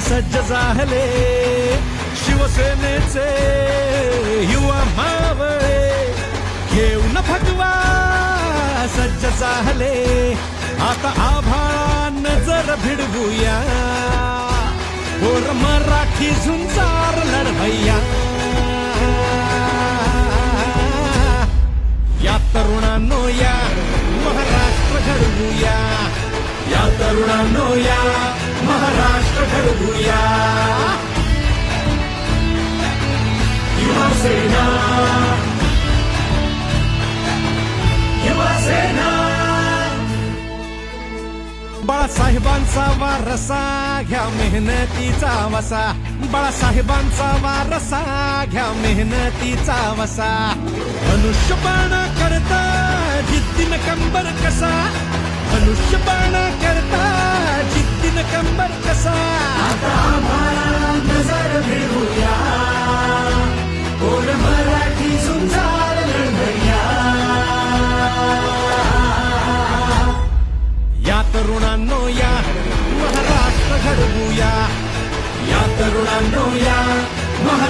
सज्ज झाले शिवसेनेचे युवा मावळे. घेऊन भगवा सज्ज झाले. आता आभाळा जर भिडवूया. मराठी झुंजार तरुणांनो या महाराष्ट्र घडवूया. युवा सेना. युवा सेना. बाळासाहेबांचा वारसा घ्या मेहनतीचा वसा. बाळासाहेबांचा वारसा घ्या मेहनतीचा वसा. मनुष्यपण कर जिद्दीन कसा? आता आम्हाला नजर भिडूया कोण मराठी झुंजार लढवूया? या तरुणांनो या महाराष्ट्र घडवूया. या तरुणांनो या महाराष्ट्र